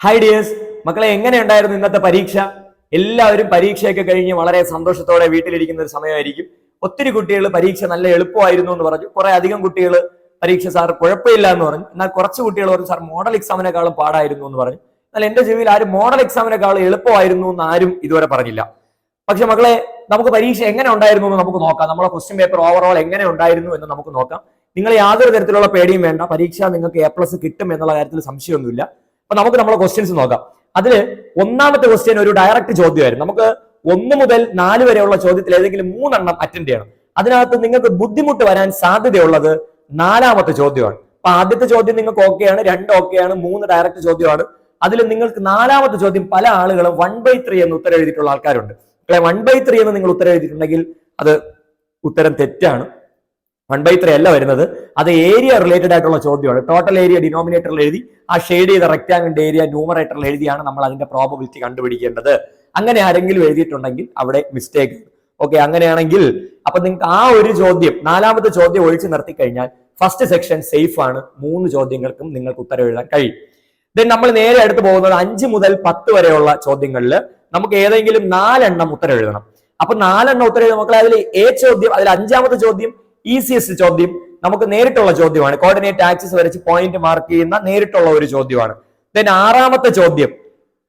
Hi dears മക്കളെ എങ്ങനെയുണ്ടായിരുന്നു ഇന്നത്തെ പരീക്ഷ? എല്ലാവരും പരീക്ഷയൊക്കെ കഴിഞ്ഞ് വളരെ സന്തോഷത്തോടെ വീട്ടിലിരിക്കുന്ന ഒരു സമയമായിരിക്കും. ഒത്തിരി കുട്ടികൾ പരീക്ഷ നല്ല എളുപ്പമായിരുന്നു എന്ന് പറഞ്ഞു. കുറെ അധികം കുട്ടികൾ പരീക്ഷ സാർ കുഴപ്പമില്ല എന്ന് പറഞ്ഞു. എന്നാൽ കുറച്ച് കുട്ടികൾ പറഞ്ഞു സാർ മോഡൽ എക്സാമിനെക്കാളും പാടായിരുന്നു എന്ന് പറഞ്ഞു. എന്നാൽ എന്റെ ജീവിതത്തിൽ ആരും മോഡൽ എക്സാമിനെക്കാളും എളുപ്പമായിരുന്നു എന്ന് ആരും ഇതുവരെ പറഞ്ഞില്ല. പക്ഷെ മക്കളെ നമുക്ക് പരീക്ഷ എങ്ങനെ ഉണ്ടായിരുന്നു എന്ന് നമുക്ക് നോക്കാം. നമ്മളെ ക്വസ്റ്റ്യൻ പേപ്പർ ഓവറോൾ എങ്ങനെ ഉണ്ടായിരുന്നു എന്ന് നമുക്ക് നോക്കാം. നിങ്ങൾ യാതൊരു തരത്തിലുള്ള പേടിയും വേണ്ട. പരീക്ഷ നിങ്ങൾക്ക് എ പ്ലസ് കിട്ടും എന്നുള്ള കാര്യത്തിൽ സംശയമൊന്നുമില്ല. അപ്പൊ നമുക്ക് നമ്മളെ ക്വസ്റ്റ്യൻസ് നോക്കാം. അതിൽ ഒന്നാമത്തെ ക്വസ്റ്റ്യൻ ഒരു ഡയറക്റ്റ് ചോദ്യമായിരുന്നു. നമുക്ക് ഒന്ന് മുതൽ നാല് വരെയുള്ള ചോദ്യത്തിൽ ഏതെങ്കിലും മൂന്നെണ്ണം അറ്റൻഡ് ചെയ്യണം. അതിനകത്ത് നിങ്ങൾക്ക് ബുദ്ധിമുട്ട് വരാൻ സാധ്യതയുള്ളത് നാലാമത്തെ ചോദ്യമാണ്. അപ്പൊ ആദ്യത്തെ ചോദ്യം നിങ്ങൾക്ക് ഓക്കെയാണ് രണ്ട് ഓക്കെയാണ് മൂന്ന് ഡയറക്റ്റ് ചോദ്യമാണ്. അതിൽ നിങ്ങൾക്ക് നാലാമത്തെ ചോദ്യം പല ആളുകളും വൺ ബൈ ത്രീ എന്ന് ഉത്തരം എഴുതിയിട്ടുള്ള ആൾക്കാരുണ്ട്. വൺ ബൈ ത്രീ എന്ന് നിങ്ങൾ ഉത്തരം എഴുതിയിട്ടുണ്ടെങ്കിൽ അത് ഉത്തരം തെറ്റാണ്. വൺ ബൈ ത്രീ അല്ല വരുന്നത്. അത് ഏരിയ റിലേറ്റഡ് ആയിട്ടുള്ള ചോദ്യമാണ്. ടോട്ടൽ ഏരിയ ഡിനോമിനേറ്ററിൽ എഴുതി ആ ഷെയ്ഡ് ചെയ്ത റെക്ടാങ്കിളിന്റെ ഏരിയ ന്യൂമറേറ്ററിൽ എഴുതിയാണ് നമ്മൾ അതിന്റെ പ്രോബബിലിറ്റി കണ്ടുപിടിക്കേണ്ടത്. അങ്ങനെ ആരെങ്കിലും എഴുതിയിട്ടുണ്ടെങ്കിൽ അവിടെ മിസ്റ്റേക്ക് ഓക്കെ അങ്ങനെയാണെങ്കിൽ അപ്പൊ നിങ്ങൾക്ക് ആ ഒരു ചോദ്യം നാലാമത്തെ ചോദ്യം ഒഴിച്ചു നിർത്തി കഴിഞ്ഞാൽ ഫസ്റ്റ് സെക്ഷൻ സേഫ് ആണ്. മൂന്ന് ചോദ്യങ്ങൾക്കും നിങ്ങൾക്ക് ഉത്തരം എഴുതാൻ കഴിയും. ദെൻ നമ്മൾ നേരെ അടുത്ത് പോകുന്നത് അഞ്ച് മുതൽ പത്ത് വരെയുള്ള ചോദ്യങ്ങളിൽ നമുക്ക് ഏതെങ്കിലും നാലെണ്ണം ഉത്തരം എഴുതണം. അപ്പൊ നാലെണ്ണം ഉത്തരം എഴുതുന്ന മക്കളെ അതിൽ ഏ ചോദ്യം അതിൽ അഞ്ചാമത്തെ ചോദ്യം ഈസിയസ്റ്റ് ചോദ്യം നമുക്ക് നേരിട്ടുള്ള ചോദ്യമാണ്. കോർഡിനേറ്റ് ആക്സിസ് വരച്ച് പോയിന്റ് മാർക്ക് ചെയ്യുന്ന നേരിട്ടുള്ള ഒരു ചോദ്യമാണ്. ദെൻ ആറാമത്തെ ചോദ്യം.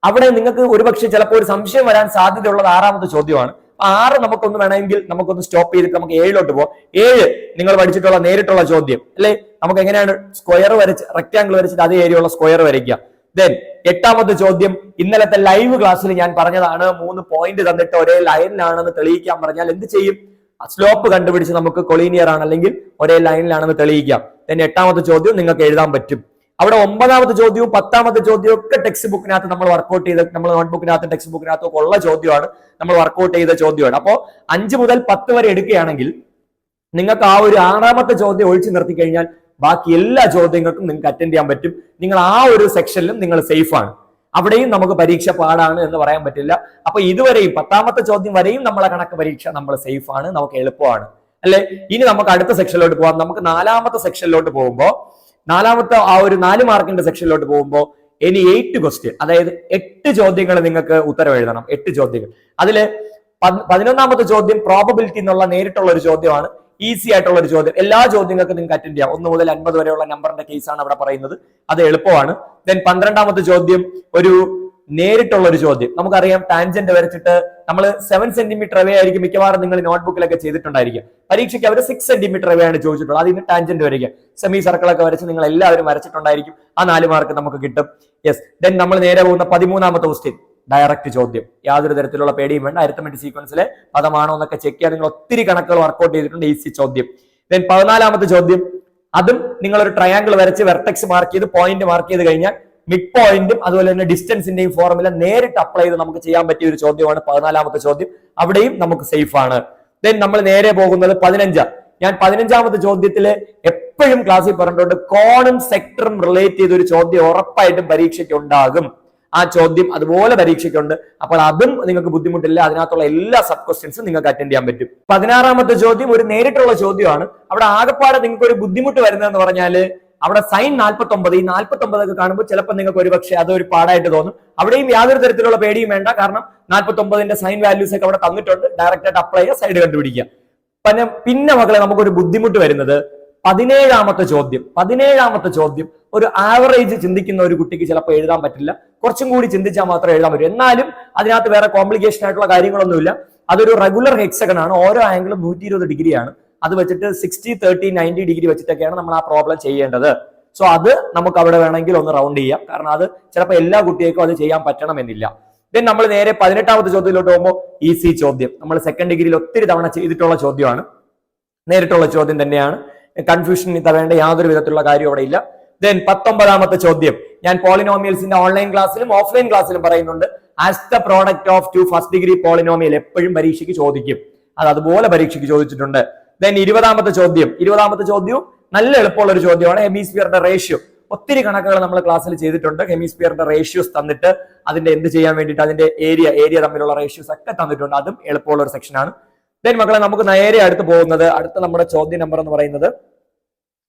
അവിടെ നിങ്ങൾക്ക് ഒരുപക്ഷെ ചിലപ്പോൾ ഒരു സംശയം വരാൻ സാധ്യതയുള്ളത് ആറാമത്തെ ചോദ്യമാണ്. ആറ് നമുക്കൊന്ന് വേണമെങ്കിൽ നമുക്കൊന്ന് സ്റ്റോപ്പ് ചെയ്തിട്ട് നമുക്ക് ഏഴിലോട്ട് പോകാം ഏഴ് നിങ്ങൾ പഠിച്ചിട്ടുള്ള നേരിട്ടുള്ള ചോദ്യം. അല്ലെ? നമുക്ക് എങ്ങനെയാണ് സ്ക്വയർ വരച്ച് റെക്ടാങ്കിൾ വരച്ചിട്ട് അതേ ഏരിയയുള്ള സ്ക്വയർ വരയ്ക്കുക. ദെൻ എട്ടാമത്തെ ചോദ്യം. ഇന്നലത്തെ ലൈവ് ക്ലാസ്സിൽ ഞാൻ പറഞ്ഞതാണ് മൂന്ന് പോയിന്റ് തന്നിട്ട് ഒരേ ലൈനിലാണെന്ന് തെളിയിക്കാൻ പറഞ്ഞാൽ എന്ത് ചെയ്യും? സ്ലോപ്പ് കണ്ടുപിടിച്ച് നമുക്ക് കൊളീനിയർ ആണ് അല്ലെങ്കിൽ ഒരേ ലൈനിലാണെന്ന് തെളിയിക്കാം. ദെൻ എട്ടാമത്തെ ചോദ്യം നിങ്ങൾക്ക് എഴുതാൻ പറ്റും. അവിടെ ഒമ്പതാമത്തെ ചോദ്യവും പത്താമത്തെ ചോദ്യവും ഒക്കെ ടെക്സ്റ്റ് ബുക്കിനകത്ത് നമ്മൾ വർക്കൗട്ട് ചെയ്ത് നമ്മൾ നോട്ട്ബുക്കിനകത്ത് ടെക്സ്റ്റ് ബുക്കിനകത്തും ഉള്ള ചോദ്യമാണ്. നമ്മൾ വർക്കൗട്ട് ചെയ്ത ചോദ്യമാണ്. അപ്പോൾ അഞ്ച് മുതൽ പത്ത് വരെ എടുക്കുകയാണെങ്കിൽ നിങ്ങൾക്ക് ആ ഒരു ആറാമത്തെ ചോദ്യം ഒഴിച്ചു നിർത്തി കഴിഞ്ഞാൽ ബാക്കി എല്ലാ ചോദ്യങ്ങൾക്കും നിങ്ങൾക്ക് അറ്റൻഡ് ചെയ്യാൻ പറ്റും. നിങ്ങൾ ആ ഒരു സെക്ഷനിലും നിങ്ങൾ സേഫ് ആണ്. അവിടെയും നമുക്ക് പരീക്ഷ പാടാണ് എന്ന് പറയാൻ പറ്റില്ല. അപ്പൊ ഇതുവരെയും പത്താമത്തെ ചോദ്യം വരെയും നമ്മളെ കണക്ക് പരീക്ഷ നമ്മൾ സേഫ് ആണ് നമുക്ക് എളുപ്പമാണ്. അല്ലെ? ഇനി നമുക്ക് അടുത്ത സെക്ഷനിലോട്ട് പോകാം നമുക്ക് നാലാമത്തെ സെക്ഷനിലോട്ട് പോകുമ്പോൾ നാലാമത്തെ ആ ഒരു നാല് മാർക്കിന്റെ സെക്ഷനിലോട്ട് പോകുമ്പോൾ ഇനി എയ്റ്റ് ക്വസ്റ്റ്യൻ അതായത് എട്ട് ചോദ്യങ്ങൾ നിങ്ങൾക്ക് ഉത്തരം എഴുതണം. എട്ട് ചോദ്യങ്ങൾ. അതിൽ പതി- പതിനൊന്നാമത്തെ ചോദ്യം പ്രോബബിലിറ്റി എന്നുള്ള നേരിട്ടുള്ള ഒരു ചോദ്യമാണ്. ഈസി ആയിട്ടുള്ള ഒരു ചോദ്യം. എല്ലാ ചോദ്യങ്ങൾക്കും നിങ്ങൾക്ക് അറ്റൻഡ് ചെയ്യാം. ഒന്ന് മുതൽ അൻപത് വരെയുള്ള നമ്പറിന്റെ കേസാണ് അവിടെ പറയുന്നത്. അത് എളുപ്പമാണ്. ദെൻ പന്ത്രണ്ടാമത്തെ ചോദ്യം ഒരു നേരിട്ടുള്ള ഒരു ചോദ്യം. നമുക്കറിയാം ടാൻജന്റ് വരച്ചിട്ട് നമ്മൾ സെവൻ സെന്റിമീറ്റർ അവേ ആയിരിക്കും മിക്കവാറും നിങ്ങൾ നോട്ട്ബുക്കിലൊക്കെ ചെയ്തിട്ടുണ്ടായിരിക്കും. പരീക്ഷയ്ക്ക് അവർ സിക്സ് സെന്റിമീറ്റർ അവയാണ് ചോദിച്ചിട്ടുള്ളത്. അതിന് ടാൻജന്റ് വരയ്ക്കുക സെമി സർക്കിളൊക്കെ വരച്ച് നിങ്ങൾ എല്ലാവരും വരച്ചിട്ടുണ്ടായിരിക്കും. ആ നാല് മാർക്ക് നമുക്ക് കിട്ടും. യെസ് ദെൻ നമ്മൾ നേരെ പോകുന്ന പതിമൂന്നാമത്തെ ക്വസ്റ്റ്യൻ ഡയറക്റ്റ് ചോദ്യം. യാതൊരു തരത്തിലുള്ള പേടിയും വേണ്ട. അരിത്തമെറ്റ് സീക്വൻസിലെ പദമാണോ എന്നൊക്കെ ചെക്ക് ചെയ്യാൻ നിങ്ങൾ ഒത്തിരി കണക്കുകൾ വർക്കൗട്ട് ചെയ്തിട്ടുണ്ട് ഈസി ചോദ്യം. ദെൻ പതിനാലാമത്തെ ചോദ്യം. അതും നിങ്ങൾ ഒരു ട്രയാങ്കിൾ വരച്ച് വെർട്ടെക്സ് മാർക്ക് ചെയ്ത് പോയിന്റ് മാർക്ക് ചെയ്ത് കഴിഞ്ഞാൽ മിഡ് പോയിന്റും അതുപോലെ തന്നെ ഡിസ്റ്റൻസിന്റെയും ഫോർമുല നേരിട്ട് അപ്ലൈ ചെയ്ത് നമുക്ക് ചെയ്യാൻ പറ്റിയ ഒരു ചോദ്യമാണ് പതിനാലാമത്തെ ചോദ്യം. അവിടെയും നമുക്ക് സേഫ് ആണ്. ദെൻ നമ്മൾ നേരെ പോകുന്നത് പതിനഞ്ചാം. ഞാൻ പതിനഞ്ചാമത്തെ ചോദ്യത്തിൽ എപ്പോഴും ക്ലാസ്സിൽ പറഞ്ഞിട്ടുണ്ട് കോണും സെക്ടറും റിലേറ്റ് ചെയ്ത ഒരു ചോദ്യം ഉറപ്പായിട്ടും പരീക്ഷയ്ക്ക് ഉണ്ടാകും. ആ ചോദ്യം അതുപോലെ പരീക്ഷയ്ക്കുണ്ട് അപ്പോൾ അതും നിങ്ങൾക്ക് ബുദ്ധിമുട്ടില്ല. അതിനകത്തുള്ള എല്ലാ സബ് ക്വസ്റ്റ്യൻസും നിങ്ങൾക്ക് അറ്റൻഡ് ചെയ്യാൻ പറ്റും. പതിനാറാമത്തെ ചോദ്യം ഒരു നേരിട്ടുള്ള ചോദ്യമാണ്. അവിടെ ആകെപ്പാടെ നിങ്ങൾക്ക് ഒരു ബുദ്ധിമുട്ട് വരുന്നതെന്ന് പറഞ്ഞാൽ അവിടെ സൈൻ നാൽപ്പത്തി ഒമ്പത് ഈ നാൽപ്പത്തി ഒമ്പതൊക്കെ കാണുമ്പോൾ ചിലപ്പോൾ നിങ്ങൾക്ക് ഒരു പക്ഷേ അതൊരു പാടായിട്ട് തോന്നും. അവിടെയും യാതൊരു തരത്തിലുള്ള പേടിയും വേണ്ട. കാരണം നാൽപ്പത്തി ഒമ്പതിന്റെ സൈൻ വാല്യൂസ് ഒക്കെ അവിടെ തന്നിട്ടുണ്ട്. ഡയറക്റ്റ് ആയിട്ട് അപ്ലൈ ചെയ്യുക സൈഡ് കണ്ടുപിടിക്കുക. പിന്നെ പിന്നെ മക്കളെ നമുക്കൊരു ബുദ്ധിമുട്ട് വരുന്നത് പതിനേഴാമത്തെ ചോദ്യം. പതിനേഴാമത്തെ ചോദ്യം. ഒരു ആവറേജ് ചിന്തിക്കുന്ന ഒരു കുട്ടിക്ക് ചിലപ്പോൾ എഴുതാൻ പറ്റില്ല. കുറച്ചും കൂടി ചിന്തിച്ചാൽ മാത്രമേ എഴുതാൻ പറ്റൂ. എന്നാലും അതിനകത്ത് വേറെ കോംപ്ലിക്കേഷൻ ആയിട്ടുള്ള കാര്യങ്ങളൊന്നുമില്ല. അതൊരു റെഗുലർ ഹെക്സഗൺ ആണ് ഓരോ ആംഗിളും നൂറ്റി ഇരുപത് ഡിഗ്രിയാണ് അത് വെച്ചിട്ട് സിക്സ്റ്റി തേർട്ടി നയന്റി ഡിഗ്രി വെച്ചിട്ടൊക്കെയാണ് നമ്മൾ ആ പ്രോബ്ലം ചെയ്യേണ്ടത്. സോ അത് നമുക്ക് അവിടെ വേണമെങ്കിൽ ഒന്ന് റൗണ്ട് ചെയ്യാം. കാരണം അത് ചിലപ്പോൾ എല്ലാ കുട്ടികൾക്കും അത് ചെയ്യാൻ പറ്റണമെന്നില്ല. ദെൻ നമ്മൾ നേരെ പതിനെട്ടാമത്തെ ചോദ്യത്തിലോട്ട് പോകുമ്പോൾ ഈസി ചോദ്യം. നമ്മൾ സെക്കൻഡ് ഡിഗ്രിയിൽ ഒത്തിരി തവണ ചെയ്തിട്ടുള്ള ചോദ്യമാണ്. നേരിട്ടുള്ള ചോദ്യം തന്നെയാണ്. കൺഫ്യൂഷൻ വേണ്ട യാതൊരു വിധത്തിലുള്ള കാര്യം അവിടെ ഇല്ല. ദെൻ പത്തൊമ്പതാമത്തെ ചോദ്യം. ഞാൻ പോളിനോമിയൽസിന്റെ ഓൺലൈൻ ക്ലാസ്സിലും ഓഫ്ലൈൻ ക്ലാസ്സിലും പറയുന്നുണ്ട്. As the product of two first degree polynomial എപ്പോഴും പരീക്ഷയ്ക്ക് ചോദിക്കും. അത് അതുപോലെ പരീക്ഷയ്ക്ക് ചോദിച്ചിട്ടുണ്ട്. ദെൻ ഇരുപതാമത്തെ ചോദ്യം. ഇരുപതാമത്തെ ചോദ്യവും നല്ല എളുപ്പമുള്ള ഒരു ചോദ്യമാണ്. ഹെമിസ്ഫിയറിന്റെ റേഷ്യോ ഒത്തിരി കണക്കുകൾ നമ്മൾ ക്ലാസ്സിൽ ചെയ്തിട്ടുണ്ട്. ഹെമിസ്ഫിയറിന്റെ റേഷ്യോസ് തന്നിട്ട് അതിന്റെ എന്ത് ചെയ്യാൻ വേണ്ടിയിട്ട് അതിന്റെ ഏരിയ ഏരിയ തമ്മിലുള്ള റേഷ്യോസ് ഒക്കെ തന്നിട്ടുണ്ട്. അതും എളുപ്പമുള്ള ഒരു സെക്ഷനാണ് ദെൻ മക്കളെ നമുക്ക് നേരെ അടുത്ത് പോകുന്നത് അടുത്ത നമ്മുടെ ചോദ്യ നമ്പർ എന്ന് പറയുന്നത്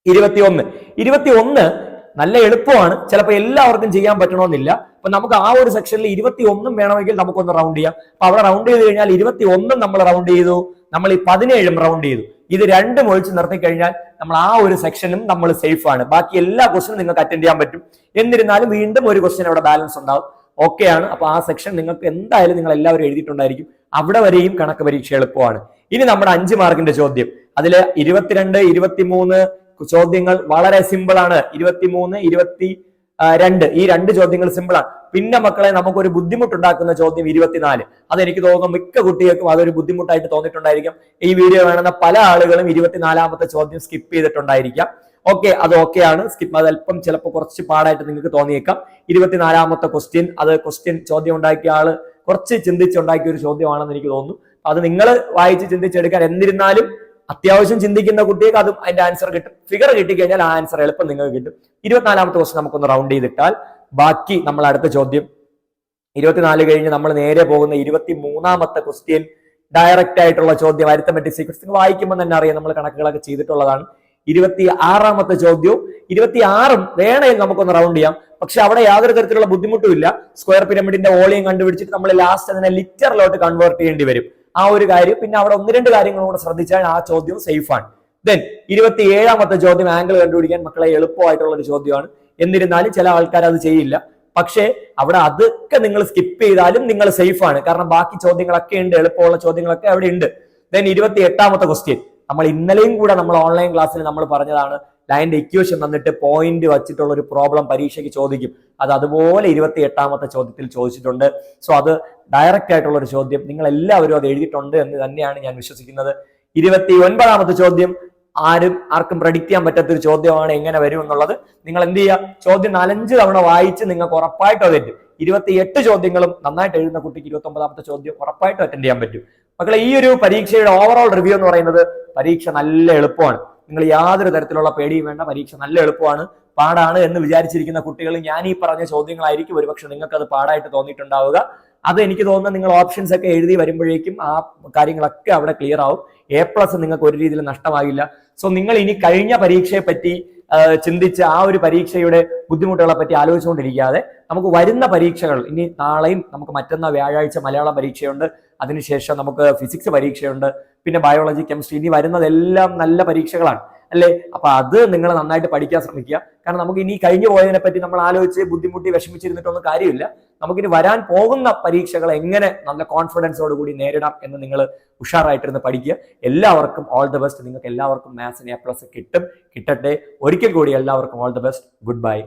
ഇരുപത്തിയൊന്ന്. ഇരുപത്തിയൊന്ന് നല്ല എളുപ്പമാണ്. ചിലപ്പോൾ എല്ലാവർക്കും ചെയ്യാൻ പറ്റണമെന്നില്ല അപ്പൊ നമുക്ക് ആ ഒരു സെക്ഷനിൽ ഇരുപത്തി ഒന്നും വേണമെങ്കിൽ നമുക്കൊന്ന് റൗണ്ട് ചെയ്യാം. അപ്പൊ അവിടെ റൗണ്ട് ചെയ്ത് കഴിഞ്ഞാൽ ഇരുപത്തി ഒന്നും നമ്മൾ റൗണ്ട് ചെയ്തു. നമ്മൾ ഈ പതിനേഴും റൗണ്ട് ചെയ്തു. ഇത് രണ്ടും ഒഴിച്ച് നിർത്തി കഴിഞ്ഞാൽ നമ്മൾ ആ ഒരു സെക്ഷനും നമ്മൾ സേഫ് ആണ്. ബാക്കി എല്ലാ ക്വസ്റ്റിനും നിങ്ങൾക്ക് അറ്റൻഡ് ചെയ്യാൻ പറ്റും. എന്നിരുന്നാലും വീണ്ടും ഒരു ക്വസ്റ്റൻ അവിടെ ബാലൻസ് ഉണ്ടാവും. ഓക്കെ ആണ്. അപ്പൊ ആ സെക്ഷൻ നിങ്ങൾക്ക് എന്തായാലും നിങ്ങൾ എല്ലാവരും എഴുതിയിട്ടുണ്ടായിരിക്കും. അവിടെ വരെയും കണക്ക് പരീക്ഷ എളുപ്പമാണ്. ഇനി നമ്മുടെ അഞ്ച് മാർക്കിന്റെ ചോദ്യം. അതിൽ ഇരുപത്തിരണ്ട് ഇരുപത്തിമൂന്ന് ചോദ്യങ്ങൾ വളരെ സിമ്പിൾ ആണ്. ഇരുപത്തിമൂന്ന് ഇരുപത്തി രണ്ട്. ഈ രണ്ട് ചോദ്യങ്ങൾ സിമ്പിൾ ആണ് പിന്നെ മക്കളെ നമുക്കൊരു ബുദ്ധിമുട്ടുണ്ടാക്കുന്ന ചോദ്യം ഇരുപത്തിനാല്. അതെനിക്ക് തോന്നുന്നു മിക്ക കുട്ടികൾക്കും അതൊരു ബുദ്ധിമുട്ടായിട്ട് തോന്നിയിട്ടുണ്ടായിരിക്കും. ഈ വീഡിയോ കാണുന്ന പല ആളുകളും ഇരുപത്തിനാലാമത്തെ ചോദ്യം സ്കിപ്പ് ചെയ്തിട്ടുണ്ടായിരിക്കാം. ഓക്കെ അത് ഓക്കെ ആണ്. സ്കിപ്പ് അത് അല്പം ചിലപ്പോൾ കുറച്ച് പാടായിട്ട് നിങ്ങൾക്ക് തോന്നിയേക്കാം. ഇരുപത്തിനാലാമത്തെ ക്വസ്റ്റ്യൻ അത് ക്വസ്റ്റ്യൻ ചോദ്യം ഉണ്ടാക്കിയ ആൾ കുറച്ച് ചിന്തിച്ചുണ്ടാക്കിയ ഒരു ചോദ്യമാണെന്ന് എനിക്ക് തോന്നുന്നു. അത് നിങ്ങൾ വായിച്ച് ചിന്തിച്ചെടുക്കാൻ എന്നിരുന്നാലും അത്യാവശ്യം ചിന്തിക്കുന്ന കുട്ടിക്ക് അത് അതിന്റെ ആൻസർ കിട്ടും. ഫിഗർ കിട്ടിക്കഴിഞ്ഞാൽ ആ ആൻസർ എളുപ്പം നിങ്ങൾക്ക് കിട്ടും. ഇരുപത്തിനാലാമത്തെ ക്വസ്റ്റൻ നമുക്കൊന്ന് റൗണ്ട് ചെയ്തിട്ടാൽ ബാക്കി നമ്മൾ അടുത്ത ചോദ്യം. ഇരുപത്തിനാല് കഴിഞ്ഞ് നമ്മൾ നേരെ പോകുന്ന ഇരുപത്തി മൂന്നാമത്തെ ക്വസ്റ്റ്യൻ ഡയറക്റ്റ് ആയിട്ടുള്ള ചോദ്യം അരിത്തമെറ്റിക് സീക്വൻസ് നിങ്ങൾ വായിക്കുമ്പോൾ തന്നെ അറിയാം നമ്മൾ കണക്കുകളൊക്കെ ചെയ്തിട്ടുള്ളതാണ്. ഇരുപത്തി ആറാമത്തെ ചോദ്യവും ഇരുപത്തി ആറും വേണമെങ്കിൽ നമുക്കൊന്ന് റൗണ്ട് ചെയ്യാം. പക്ഷെ അവിടെ യാതൊരു തരത്തിലുള്ള ബുദ്ധിമുട്ടും ഇല്ല. സ്ക്വയർ പിരമിഡിന്റെ വോളിയം കണ്ടുപിടിച്ചിട്ട് നമ്മൾ ലാസ്റ്റ് അതിനെ ലിറ്ററിലോട്ട് കൺവേർട്ട് ചെയ്യേണ്ടി വരും. ആ ഒരു കാര്യം. പിന്നെ അവിടെ ഒന്ന് രണ്ട് കാര്യങ്ങളും കൂടെ ശ്രദ്ധിച്ചാൽ ആ ചോദ്യം സേഫാണ് ദെൻ ഇരുപത്തി ഏഴാമത്തെ ചോദ്യം ആംഗിൾ കണ്ടുപിടിക്കാൻ മക്കളെ എളുപ്പമായിട്ടുള്ള ഒരു ചോദ്യമാണ്. എന്നിരുന്നാലും ചില ആൾക്കാർ അത് ചെയ്യില്ല. പക്ഷേ അവിടെ അതൊക്കെ നിങ്ങൾ സ്കിപ്പ് ചെയ്താലും നിങ്ങൾ സേഫ് ആണ്. കാരണം ബാക്കി ചോദ്യങ്ങളൊക്കെ ഉണ്ട് എളുപ്പമുള്ള ചോദ്യങ്ങളൊക്കെ അവിടെ ഉണ്ട്. ദെൻ ഇരുപത്തി എട്ടാമത്തെ ക്വസ്റ്റ്യൻ നമ്മൾ ഇന്നലെയും കൂടെ നമ്മൾ ഓൺലൈൻ ക്ലാസ്സിൽ നമ്മൾ പറഞ്ഞതാണ് ലൈന്റെ ഇക്വേഷൻ തന്നിട്ട് പോയിന്റ് വച്ചിട്ടുള്ള ഒരു പ്രോബ്ലം പരീക്ഷയ്ക്ക് ചോദിക്കും. അത് അതുപോലെ ഇരുപത്തി എട്ടാമത്തെ ചോദ്യത്തിൽ ചോദിച്ചിട്ടുണ്ട്. സോ അത് ഡയറക്റ്റ് ആയിട്ടുള്ള ഒരു ചോദ്യം. നിങ്ങൾ എല്ലാവരും അത് എഴുതിയിട്ടുണ്ട് എന്ന് തന്നെയാണ് ഞാൻ വിശ്വസിക്കുന്നത്. ഇരുപത്തി ഒൻപതാമത്തെ ചോദ്യം ആരും ആർക്കും പ്രഡിക്റ്റ് ചെയ്യാൻ പറ്റാത്ത ഒരു ചോദ്യമാണ് എങ്ങനെ വരും എന്നുള്ളത്. നിങ്ങൾ എന്ത് ചെയ്യുക? ചോദ്യം നാലഞ്ച് തവണ വായിച്ച് നിങ്ങൾക്ക് ഉറപ്പായിട്ട് അത് തെറ്റും. ഇരുപത്തി എട്ട് ചോദ്യങ്ങളും നന്നായിട്ട് എഴുതുന്ന കുട്ടിക്ക് ഇരുപത്തി ഒമ്പതാമത്തെ ചോദ്യം ഉറപ്പായിട്ട് അറ്റൻഡ് ചെയ്യാൻ പറ്റും. മക്കളെ ഈ ഒരു പരീക്ഷയുടെ ഓവറോൾ റിവ്യൂ എന്ന് പറയുന്നത് പരീക്ഷ നല്ല എളുപ്പമാണ്. നിങ്ങൾ യാതൊരു തരത്തിലുള്ള പേടിയും വേണ്ട പരീക്ഷ നല്ല എളുപ്പമാണ് പാടാണ് എന്ന് വിചാരിച്ചിരിക്കുന്ന കുട്ടികൾ ഞാൻ ഈ പറഞ്ഞ ചോദ്യങ്ങളായിരിക്കും ഒരുപക്ഷെ നിങ്ങൾക്ക് അത് പാടായിട്ട് തോന്നിയിട്ടുണ്ടാവുക. അത് എനിക്ക് തോന്നുന്നത് നിങ്ങൾ ഓപ്ഷൻസ് ഒക്കെ എഴുതി വരുമ്പോഴേക്കും ആ കാര്യങ്ങളൊക്കെ അവിടെ ക്ലിയർ ആവും. എ പ്ലസ് നിങ്ങൾക്ക് ഒരു രീതിയിൽ നഷ്ടമാകില്ല. സോ നിങ്ങൾ ഇനി കഴിഞ്ഞ പരീക്ഷയെ പറ്റി ചിന്തിച്ച് ആ ഒരു പരീക്ഷയുടെ ബുദ്ധിമുട്ടുകളെ പറ്റി ആലോചിച്ചുകൊണ്ടിരിക്കാതെ നമുക്ക് വരുന്ന പരീക്ഷകൾ ഇനി നാളെയും നമുക്ക് മറ്റന്നാൾ വ്യാഴാഴ്ച മലയാളം പരീക്ഷയുണ്ട്. അതിനുശേഷം നമുക്ക് ഫിസിക്സ് പരീക്ഷയുണ്ട്. പിന്നെ ബയോളജി കെമിസ്ട്രി ഇനി വരുന്നതെല്ലാം നല്ല പരീക്ഷകളാണ്. അല്ലേ? അപ്പൊ അത് നിങ്ങൾ നന്നായിട്ട് പഠിക്കാൻ ശ്രമിക്കുക. കാരണം നമുക്ക് ഇനി കഴിഞ്ഞു പോയതിനെ പറ്റി നമ്മൾ ആലോചിച്ച് ബുദ്ധിമുട്ടി വിഷമിച്ചിരുന്നിട്ടൊന്നും കാര്യമില്ല. നമുക്കിനി വരാൻ പോകുന്ന പരീക്ഷകൾ എങ്ങനെ നല്ല കോൺഫിഡൻസോട് കൂടി നേരിടാം എന്ന് നിങ്ങൾ ഉഷാറായിട്ടിരുന്ന് പഠിക്കുക. എല്ലാവർക്കും ഓൾ ദ ബെസ്റ്റ് നിങ്ങൾക്ക് എല്ലാവർക്കും മാത്സിന് എ പ്ലസ് കിട്ടും. കിട്ടട്ടെ. ഒരിക്കൽ കൂടി എല്ലാവർക്കും all the best good bye